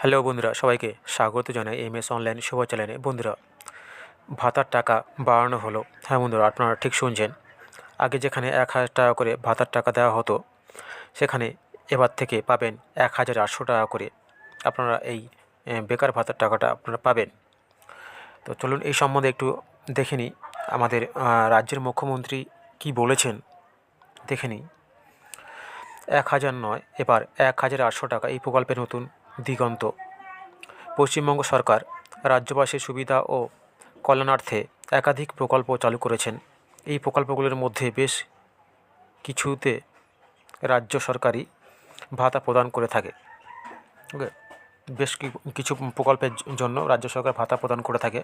Hello বন্ধুরা, সবাইকে স্বাগত জানাই এম এস অনলাইন শুভ চ্যানেলে বন্ধুরা, ভাতার টাকা বাড়ানো হলো। হ্যাঁ বন্ধুরা, আপনারা ঠিক শুনছেন। আগে যেখানে এক হাজার টাকা করে ভাতার টাকা দেওয়া হতো, সেখানে এবার থেকে পাবেন এক হাজার আটশো টাকা করে। আপনারা এই বেকার ভাতার টাকাটা আপনারা পাবেন। তো চলুন এই সম্বন্ধে একটু দেখে নিই। আমাদের রাজ্যের মুখ্যমন্ত্রী কি বলেছেন? দেখে নিই। এক হাজার নয়, এবার এক হাজার আটশো টাকা এই প্রকল্পের নতুন দিগন্ত। পশ্চিমবঙ্গ সরকার রাজ্যবাসীর সুবিধা ও কল্যাণার্থে একাধিক প্রকল্প চালু করেছেন। এই প্রকল্পগুলোর মধ্যে বেশ কিছুতে রাজ্য সরকারি ভাতা প্রদান করে থাকে। বেশ কিছু প্রকল্পের জন্য রাজ্য সরকার ভাতা প্রদান করে থাকে।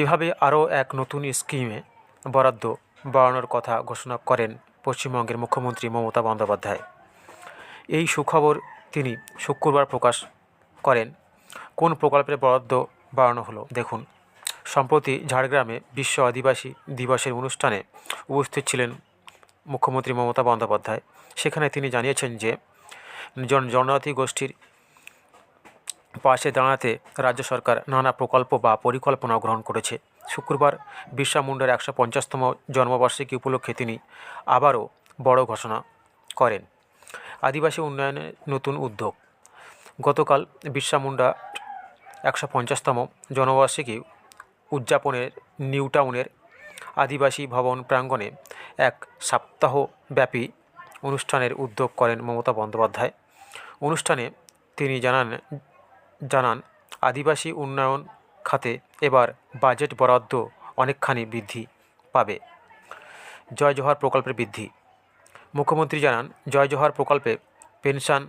এভাবে আরও এক নতুন স্কিমে বরাদ্দ বাড়ানোর কথা ঘোষণা করেন পশ্চিমবঙ্গের মুখ্যমন্ত্রী মমতা বন্দ্যোপাধ্যায়। এই সুখবর তিনি শুক্রবার প্রকাশ করেন। কোন প্রকল্পের বরাদ্দ বাড়ানো হলো? দেখুন, সম্প্রতি ঝাড়গ্রামে বিশ্ব আদিবাসী দিবসের অনুষ্ঠানে উপস্থিত ছিলেন মুখ্যমন্ত্রী মমতা বন্দ্যোপাধ্যায়। সেখানে তিনি জানিয়েছেন যে, জন জনজাতি গোষ্ঠীর পাশে দাঁড়াতে রাজ্য সরকার নানা প্রকল্প বা পরিকল্পনা গ্রহণ করেছে। শুক্রবার বিরসা মুন্ডার একশো পঞ্চাশতম জন্মবার্ষিকী উপলক্ষে তিনি আবারও বড় ঘোষণা করেন। আদিবাসী উন্নয়নে নতুন উদ্যোগ। গতকাল বিরসা মুন্ডা একশো পঞ্চাশতম জন্মবার্ষিকী উদযাপনের নিউ টাউনের আদিবাসী ভবন প্রাঙ্গণে এক সপ্তাহব্যাপী অনুষ্ঠানের উদ্যোগ করেন মমতা বন্দ্যোপাধ্যায়। অনুষ্ঠানে তিনি জানান জানান, আদিবাসী উন্নয়ন খাতে এবার বাজেট বরাদ্দ অনেকখানি বৃদ্ধি পাবে। জয় জোহার প্রকল্পের বৃদ্ধি। মুখ্যমন্ত্রী জানান, জয় জোহার প্রকল্পে পেনশন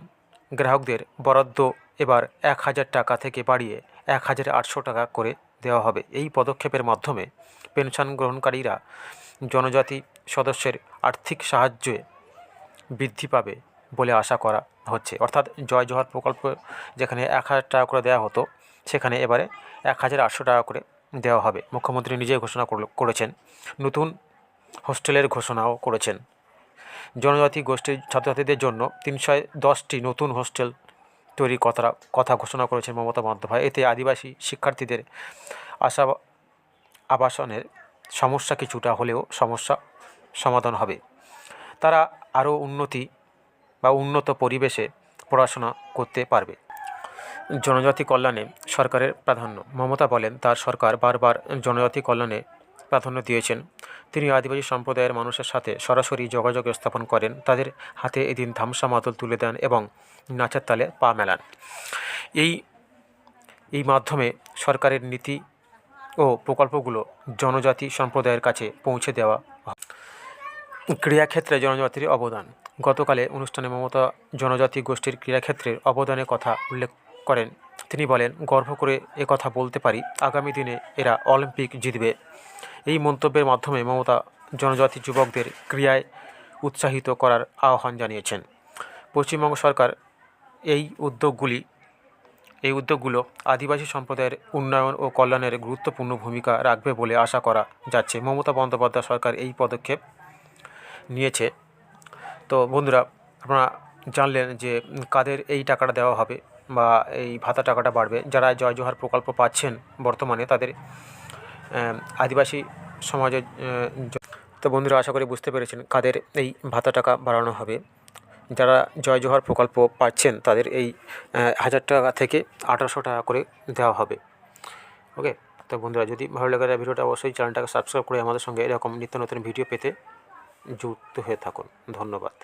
গ্রাহকদের বরাদ্দ এবার এক হাজার টাকা থেকে বাড়িয়ে এক হাজার আটশো টাকা করে দেওয়া হবে। এই পদক্ষেপের মাধ্যমে পেনশন গ্রহণকারীরা জনজাতি সদস্যের আর্থিক সাহায্যে বৃদ্ধি পাবে বলে আশা করা হচ্ছে। অর্থাৎ জয় জোহার প্রকল্প যেখানে এক হাজার টাকা করে দেওয়া হতো, সেখানে এবারে এক হাজার আটশো টাকা করে দেওয়া হবে। মুখ্যমন্ত্রী নিজেই ঘোষণা করেছেন। নতুন হোস্টেলের ঘোষণাও করেছেন। জনজাতি গোষ্ঠীর ছাত্রছাত্রীদের জন্য তিনশো দশটি নতুন হোস্টেল তৈরির কথা কথা ঘোষণা করেছেন মমতা বন্দ্যোপাধ্যায়। এতে আদিবাসী শিক্ষার্থীদের আশা আবাসনের সমস্যা কিছুটা হলেও সমস্যা সমাধান হবে। তারা আরও উন্নতি বা উন্নত পরিবেশে পড়াশোনা করতে পারবে। জনজাতি কল্যাণে সরকারের প্রাধান্য। মমতা বলেন, তার সরকার বারবার জনজাতি কল্যাণে প্রাধান্য দিয়েছেন। তিনি আদিবাসী সম্প্রদায়ের মানুষের সাথে সরাসরি যোগাযোগ স্থাপন করেন। তাদের হাতে এদিন ধামসা মাদল তুলে দেন এবং নাচের তালে পা মেলান। এই এই মাধ্যমে সরকারের নীতি ও প্রকল্পগুলো জনজাতি সম্প্রদায়ের কাছে পৌঁছে দেওয়া। ক্রীড়াক্ষেত্রে জনজাতির অবদান। গতকালে অনুষ্ঠানে মমতা জনজাতি গোষ্ঠীর ক্রীড়াক্ষেত্রের অবদানের কথা উল্লেখ করেন। তিনি বলেন, গর্ব করে কথা বলতে পারি। আগামী দিনে এরা অলিম্পিক জিতবে। এই মন্তব্যের মাধ্যমে মমতা জনজাতি যুবকদের ক্রীড়ায় উৎসাহিত করার আহ্বান জানিয়েছেন। পশ্চিমবঙ্গ সরকার এই উদ্যোগগুলি, এই উদ্যোগগুলো আদিবাসী সম্প্রদায়ের উন্নয়ন ও কল্যাণের গুরুত্বপূর্ণ ভূমিকা রাখবে বলে আশা করা যাচ্ছে। মমতা বন্দ্যোপাধ্যায় সরকার এই পদক্ষেপ নিয়েছে। তো বন্ধুরা, আপনারা জানলেন যে কাদের এই টাকাটা দেওয়া হবে বা এই ভাতা টাকাটা বাড়বে। যারা জয় জোহার প্রকল্প পাচ্ছেন বর্তমানে তাদের আদিবাসী সমাজের তো বন্ধুরা আশা করি বুঝতে পেরেছেন কাদের এই ভাতা টাকা বাড়ানো হবে। যারা জয় জোহার প্রকল্প পাচ্ছেন, তাদের এই হাজার টাকা থেকে আঠারোশো টাকা করে দেওয়া হবে। ওকে? তো বন্ধুরা, যদি ভালো লাগে ভিডিওটা, অবশ্যই চ্যানেলটাকে সাবস্ক্রাইব করে আমাদের সঙ্গে এরকম নিত্য নতুন ভিডিও পেতে যুক্ত হয়ে থাকুন। ধন্যবাদ।